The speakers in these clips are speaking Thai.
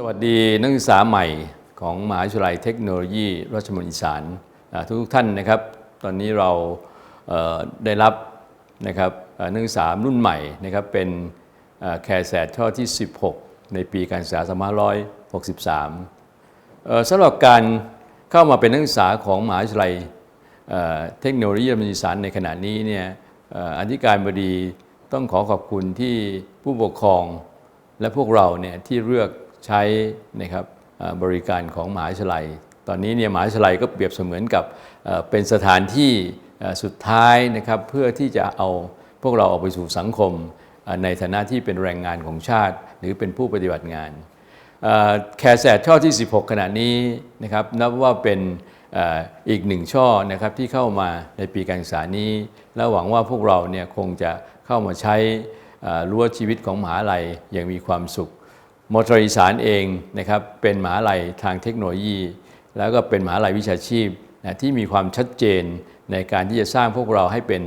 สวัสดีนักศึกษาใหม่ของมหาวิทยาลัยเทคโนโลยีราชมงคลอีสานทุกท่านนะครับ ตอนนี้เราได้รับนะครับนักศึกษารุ่นใหม่นะครับเป็นแคร์แสดช่อที่ 16 ในปีการศึกษา2563เอ่อสำหรับการเข้ามาเป็นนักศึกษาของมหาวิทยาลัยเทคโนโลยีราชมงคลอีสานในขณะนี้เนี่ยอธิการบดีต้องขอขอบคุณที่ผู้ปกครองและพวกเราเนี่ยที่เลือก ใช้นะครับบริการของมหาวิทยาลัย ตอนนี้เนี่ยมหาวิทยาลัยก็เปรียบเสมือนกับเป็นสถานที่สุดท้ายนะครับเพื่อที่จะเอาพวกเราออกไปสู่สังคม ในฐานะที่เป็นแรงงานของชาติ หรือเป็นผู้ปฏิบัติงานแคร์แสดช่อที่ 16 ขณะนี้นะครับนับว่าเป็นอีกหนึ่งช่อนะครับที่เข้ามาในปีการศึกษานี้ และหวังว่าพวกเราเนี่ยคงจะเข้ามาใช้รั้วชีวิตของมหาลัยอย่างมีความสุข มอทรอีสานเองนะครับเป็นมหาลัยทางเทคโนโลยี แล้วก็เป็นมหาลัยวิชาชีพนะที่มีความชัดเจนในการที่จะสร้างพวกเราให้เป็น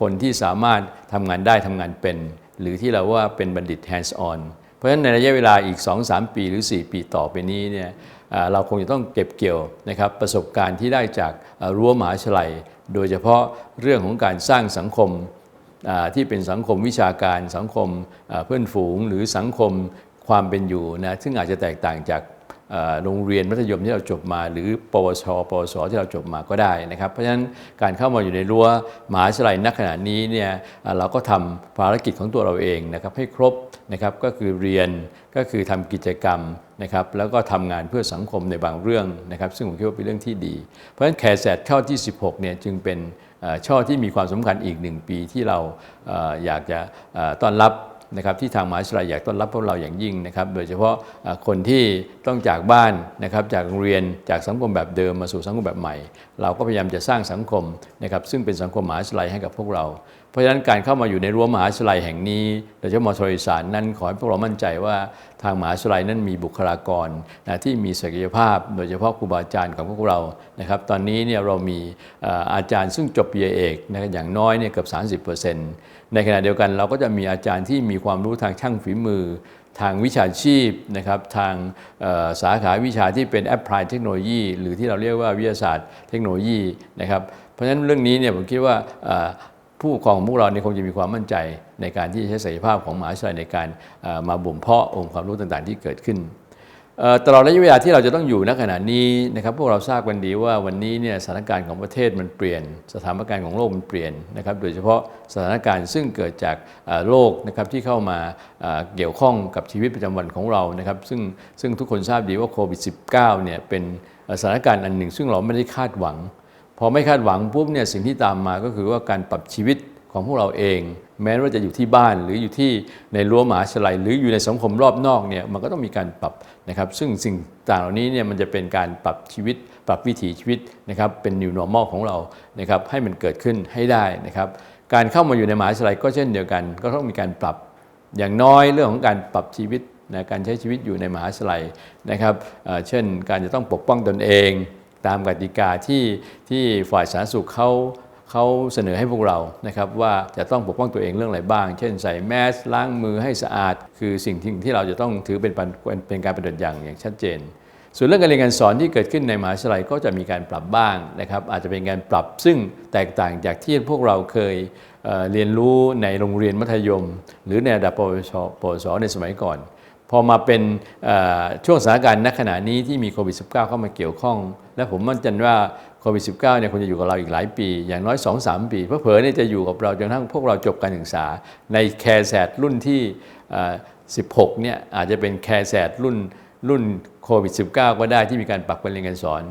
คนที่สามารถทำงานได้ทำงานเป็น หรือที่เราว่าเป็นบัณฑิต hands on เพราะฉะนั้นในระยะเวลาอีก 2-3 ปีหรือ 4 ปีต่อไปนี้เนี่ยเราคงจะต้องเก็บเกี่ยวนะครับประสบการณ์ที่ได้จากรั้วมหาวิทยาลัย โดยเฉพาะเรื่องของการสร้างสังคมที่เป็นสังคมวิชาการสังคมเพื่อนฝูง หรือสังคม ความเป็นอยู่นะซึ่งอาจจะแตกต่างจากโรงเรียนมัธยมที่เราจบมา หรือ ปวช ปวส ที่เราจบมาก็ได้นะครับ เพราะฉะนั้นการเข้ามาอยู่ในรั้วมหาวิทยาลัยณขณะนี้เนี่ยเราก็ทำภารกิจของตัวเราเองนะครับให้ครบนะครับก็คือเรียนก็คือทำกิจกรรมนะครับแล้วก็ทำงานเพื่อสังคมในบางเรื่องนะครับ ซึ่งผมคิดว่าเป็นเรื่องที่ดี เพราะฉะนั้นแคร์แสดข้าที่ 16เนี่ยจึงเป็นช่อช่อที่มีความสำคัญอีกหนึ่งปีที่เราอยากจะต้อนรับ นะครับที่ทางมหาวิทยาลัยอยากต้อนรับพวกเราอย่างยิ่งนะครับโดยเฉพาะคนที่ต้องจากบ้านนะครับจากโรงเรียนจากสังคมแบบเดิมมาสู่สังคมแบบใหม่ เราก็พยายามจะสร้างสังคมนะครับซึ่งเป็นสังคมมหาวิทยาลัยให้กับพวกเรา เพราะฉะนั้นการเข้ามาอยู่ในรั้วมหาวิทยาลัยแห่งนี้โดยเฉพาะมอทรอีสานนั้นขอให้พวกเรามั่นใจว่าทางมหาวิทยาลัยนั้นมีบุคลากรนะที่มีศักยภาพ โดยเฉพาะครูบาอาจารย์ของพวกเรานะครับ ตอนนี้เนี่ยเรามีอาจารย์ซึ่งจบปริญญาเอกนะอย่างน้อยเนี่ยเกือบ30%ในขณะเดียวกันเราก็จะมีอาจารย์ที่มีความรู้ทางช่างฝีมือทางวิชาชีพนะครับทางสาขาวิชาที่เป็น Applied Technology หรือที่เราเรียกว่าวิทยาศาสตร์เทคโนโลยีนะครับ เพราะฉะนั้นเรื่องนี้เนี่ยผมคิดว่า ผู้ปกครองของพวกเราเนี่ยคงจะมีความมั่นใจในการที่จะใช้ศักยภาพของมหาวิทยาลัยในการมาบ่มเพาะองค์ความรู้ต่างๆ ที่เกิดขึ้นตลอดระยะเวลาที่เราจะต้องอยู่ณขณะนี้นะครับพวกเราทราบกันดีว่าวันนี้เนี่ยสถานการณ์ของประเทศมันเปลี่ยน สถานการณ์ของโลกมันเปลี่ยนนะครับโดยเฉพาะสถานการณ์ซึ่งเกิดจากโรคนะครับที่เข้ามาเกี่ยวข้องกับชีวิตประจำวันของเรานะครับซึ่งซึ่งทุกคนทราบดีว่าโควิด -19 เนี่ยเป็นสถานการณ์อันหนึ่ง ซึ่งเราไม่ได้คาดหวัง อไม่คาดหวังปุ๊บเนี่ยสิ่งที่ตามมาก็คือว่าการปรับชีวิตของพวกเราเอง แม้ว่าจะอยู่ที่บ้านหรืออยู่ที่ในรั้วมหาวิทยาลัย หรืออยู่ในสังคมรอบนอกเนี่ยมันก็ต้องมีการปรับนะครับ ซึ่งสิ่งต่างเหล่านี้เนี่ยมันจะเป็นการปรับชีวิต ปรับวิถีชีวิตนะครับเป็น new normal ของเรานะครับให้มันเกิดขึ้นให้ได้นะครับ การเข้ามาอยู่ในมหาวิทยาลัยก็เช่นเดียวกัน ก็ต้องมีการปรับอย่างน้อยเรื่องของการปรับชีวิตนะการใช้ชีวิตอยู่ในมหาวิทยาลัยนะครับเช่นการจะต้องปกป้องตนเอง ตามกติกาที่ที่ฝ่ายสาธารณสุขเขาเขาเสนอให้พวกเรานะครับว่าจะต้องปกป้องตัวเองเรื่องอะไรบ้าง เช่นใส่แมสล้างมือให้สะอาด คือสิ่งที่ที่เราจะต้องถือเป็นปันเป็นการปฏิบัติอย่างอย่างชัดเจน ส่วนเรื่องการเรียนการสอนที่เกิดขึ้นในมหาวิทยาลัยก็จะมีการปรับบ้างนะครับอาจจะเป็นการปรับซึ่งแตกต่างจากที่พวกเราเคยเเรียนรู้ในโรงเรียนมัธยม หรือในระดับปวชปวสในสมัยก่อน พอมาเป็นช่วงสถานการณ์ณขณะนี้ที่มีโควิด -19 เข้ามาเกี่ยวข้อง และผมมั่นใจว่าโควิด -19 เนี่ยคงจะอยู่กับเราอีกหลายปี อย่างน้อย 2-3 ปี เพราะเผลอเนี่ยจะอยู่กับเราจนกระทั่งพวกเราจบการศึกษา ในแคร์แซดรุ่นที่ 16 เนี่ยอาจจะเป็นแคร์แซดรุ่นรุ่นโควิด -19 ก็ได้ที่มีการปรับการเรียนการสอน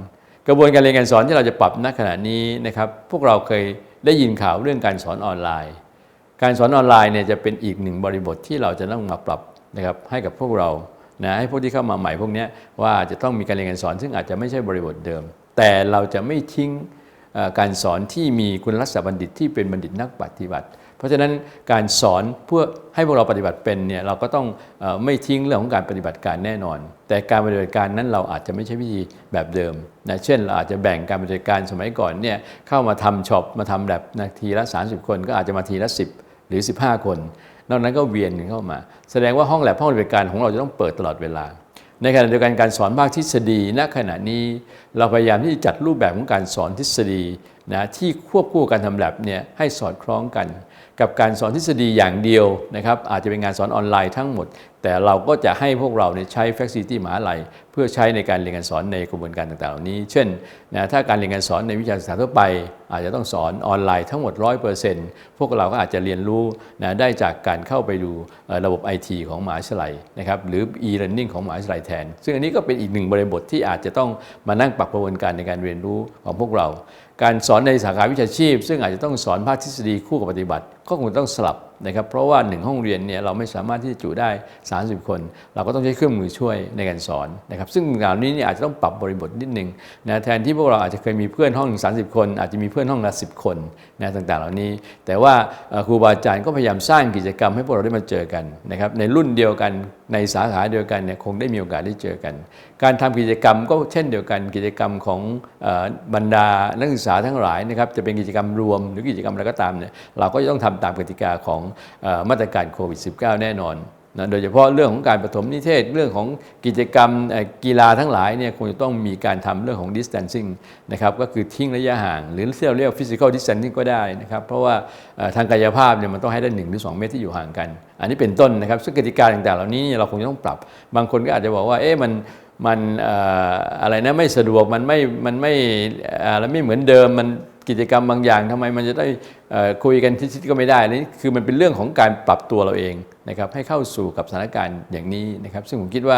กระบวนการเรียนการสอนที่เราจะปรับณขณะนี้นะครับพวกเราเคยได้ยินข่าวเรื่องการสอนออนไลน์ การสอนออนไลน์เนี่ยจะเป็นอีกหนึ่งบริบทที่เราจะต้องมาปรับ นะครับให้กับพวกเรานะให้พวกที่เข้ามาใหม่พวกนี้ว่าจะต้องมีการเรียนการสอน ซึ่งอาจจะไม่ใช่บริบทเดิม แต่เราจะไม่ทิ้งการสอนที่มีคุณลักษณะบัณฑิตที่เป็นบัณฑิตนักปฏิบัติ เพราะฉะนั้นการสอนเพื่อให้พวกเราปฏิบัติเป็นเนี่ยเราก็ต้องอไม่ทิ้งเรื่องของการปฏิบัติการแน่นอน แต่การปฏิบัติการนั้นเราอาจจะไม่ใช่วิธีแบบเดิมนะเช่นเราอาจจะแบ่งการปฏิบัติการสมัยก่อนเนี่ยเข้ามาทำช็อปมาทำแบบนาทีละ 30 คน ก็อาจจะมาทีละ 10 หรือ 15 คน นอกนั้นก็เวียนเข้ามา แสดงว่าห้องแลบห้องปฏิบัติการของเราจะต้องเปิดตลอดเวลา ในขณะเดียวกันการสอนภาคทฤษฎีณขณะนี้เราพยายามที่จะจัดรูปแบบของการสอนทฤษฎีนะที่ควบคู่การทำแลบเนี่ยให้สอดคล้องกัน กับการสอนทฤษฎีอย่างเดียวนะครับอาจจะเป็นงานสอนออนไลน์ทั้งหมดแต่เราก็จะให้พวกเราเนี่ยใช้ Facility มหาลัย เพื่อใช้ในการเรียนการสอนในกระบวนการต่างๆ เหล่านี้ เช่นนะถ้าการเรียนการสอนในวิชาศึกษาทั่วไป อาจจะต้องสอนออนไลน์ทั้งหมด 100%พวกเราก็อาจจะเรียนรู้นะได้จากการเข้าไปดูระบบ IT ของมหาวิทยาลัยนะครับหรือ e-learning ของมหาวิทยาลัยแทน ซึ่งอันนี้ก็เป็นอีกหนึ่งบริบทที่อาจจะต้องมานั่งปรับกระบวนการในการเรียนรู้ของพวกเรา การสอนในสาขาวิชาชีพ ซึ่งอาจจะต้องสอนภาคทฤษฎีคู่กับปฏิบัติ ก็คงต้องสลับ นะครับเพราะว่าหนึ่งห้องเรียนเนี่ยเราไม่สามารถที่จะจุได้ 30 คน เราก็ต้องใช้เครื่องมือช่วยในการสอนนะครับซึ่งเหล่านี้เนี่ยอาจจะต้องปรับบริบทนิดนึงนะแทนที่พวกเราอาจจะเคยมีเพื่อนห้องหนึ่ง30คน อาจจะมีเพื่อนห้องละ10คนนะต่างๆ เหล่านี้ แต่ว่าครูบาอาจารย์ก็พยายามสร้างกิจกรรมให้พวกเราได้มาเจอกันนะครับในรุ่นเดียวกัน ในสาขาเดียวกันเนี่ยคงได้มีโอกาสได้เจอกัน การทำกิจกรรมก็เช่นเดียวกันกิจกรรมของอบรรดานักศึกษาทั้งหลายนะครับจะเป็นกิจกรรมรวมหรือกิจกรรมอะไรก็ตามเนี่ยเราก็จะต้องทำตามกติกาของอมาตรการโควิด -19 แน่นอน นะโดยเฉพาะเรื่องของการปฐมนิเทศ เรื่องของกิจกรรมกีฬาทั้งหลายเนี่ยคงจะต้องมีการทำเรื่องของ distancing นะครับก็คือทิ้งระยะห่าง หรือที่เราเรียก physical distancing ก็ได้นะครับเพราะว่าทางกายภาพเนี่ยมันต้องให้ได้ 1 หรือ 2 เมตรที่อยู่ห่างกัน อันนี้เป็นต้นนะครับซึ่งกติกาต่างๆ เหล่านี้เนี่ยเราคงจะต้องปรับบางคนก็อาจจะบอกว่าเอ๊ะมันมันเอ่ออะไรนะไม่สะดวกมันไม่มันไม่อะไรไม่เหมือนเดิมมัน กิจกรรมบางอย่างทำไมมันจะได้คุยกันทิศๆก็ไม่ได้นี่คือมันเป็นเรื่องของการปรับตัวเราเองนะครับให้เข้าสู่กับสถานการณ์อย่างนี้นะครับซึ่งผมคิดว่า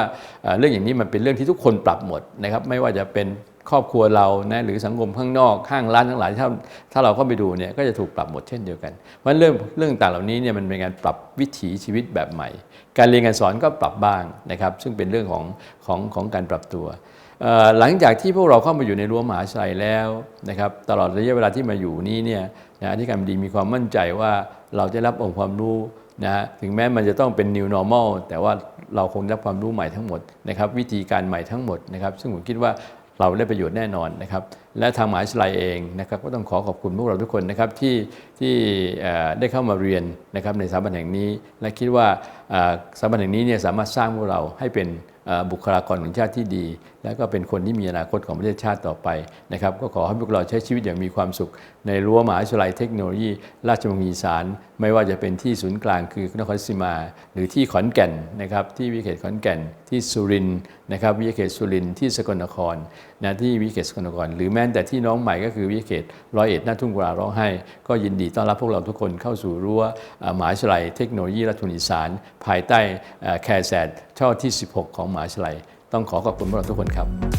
เรื่องอย่างนี้มันเป็นเรื่องที่ทุกคนปรับหมดนะครับไม่ว่าจะเป็นครอบครัวเรานะหรือสังคมข้างนอกห้างร้านทั้งหลายถ้าถ้าเราเข้าไปดูเนี่ยก็จะถูกปรับหมดเช่นเดียวกันเพราะฉะนั้นเรื่องเรื่องต่างเหล่านี้เนี่ยมันเป็นการปรับวิถีชีวิตแบบใหม่ การเรียนการสอนก็ปรับบ้างนะครับซึ่งเป็นเรื่องของของของการปรับตัว หลังจากที่พวกเราเข้ามาอยู่ในรั้วมหาวิทยาลัยแล้วนะครับตลอดระยะเวลาที่มาอยู่นี้เนี่ยนะที่การบดีมีความมั่นใจว่าเราจะรับองค์ความรู้นะถึงแม้มันจะต้องเป็น new normal แต่ว่าเราคงรับความรู้ใหม่ทั้งหมดนะครับวิธีการใหม่ทั้งหมดนะครับซึ่งผมคิดว่าเราได้ประโยชน์แน่นอนนะครับและทางมหาวิทยาลัยเองนะครับก็ต้องขอขอบคุณพวกเราทุกคนนะครับที่ที่ได้เข้ามาเรียนนะครับในสถาบันแห่งนี้ และคิดว่าสถาบันแห่งนี้เนี่ยสามารถสร้างพวกเราให้เป็น บุคลากรของชาติที่ดี และก็เป็นคนที่มีอนาคตของประเทศชาติต่อไปนะครับก็ขอให้พวกเราใช้ชีวิตอย่างมีความสุข ในรั้วมหาวิทยาลัยเทคโนโลยี ราชมงคลอีสานไม่ว่าจะเป็นที่ศูนย์กลางคือนครราชสีมา หรือที่ขอนแก่นนะครับที่วิเขตขอนแก่น ที่สุรินนะครับวิเขตสุรินที่สกลนครนะที่วิเขตสกลนคร หรือแม้แต่ที่น้องใหม่ก็คือวิเขตร้อยเอ็ดหน้าทุ่งกุลาร้องไห้ก็ยินดีต้อนรับพวกเราทุกคนเข้าสู่รั้วมหาวิทยาลัยเทคโนโลยีราชมงคลอีสานภายใต้แคร์แซดช่อที่ 16 ของมหาวิทยาลัย ต้องขอขอบคุณพวกเราทุกคนครับ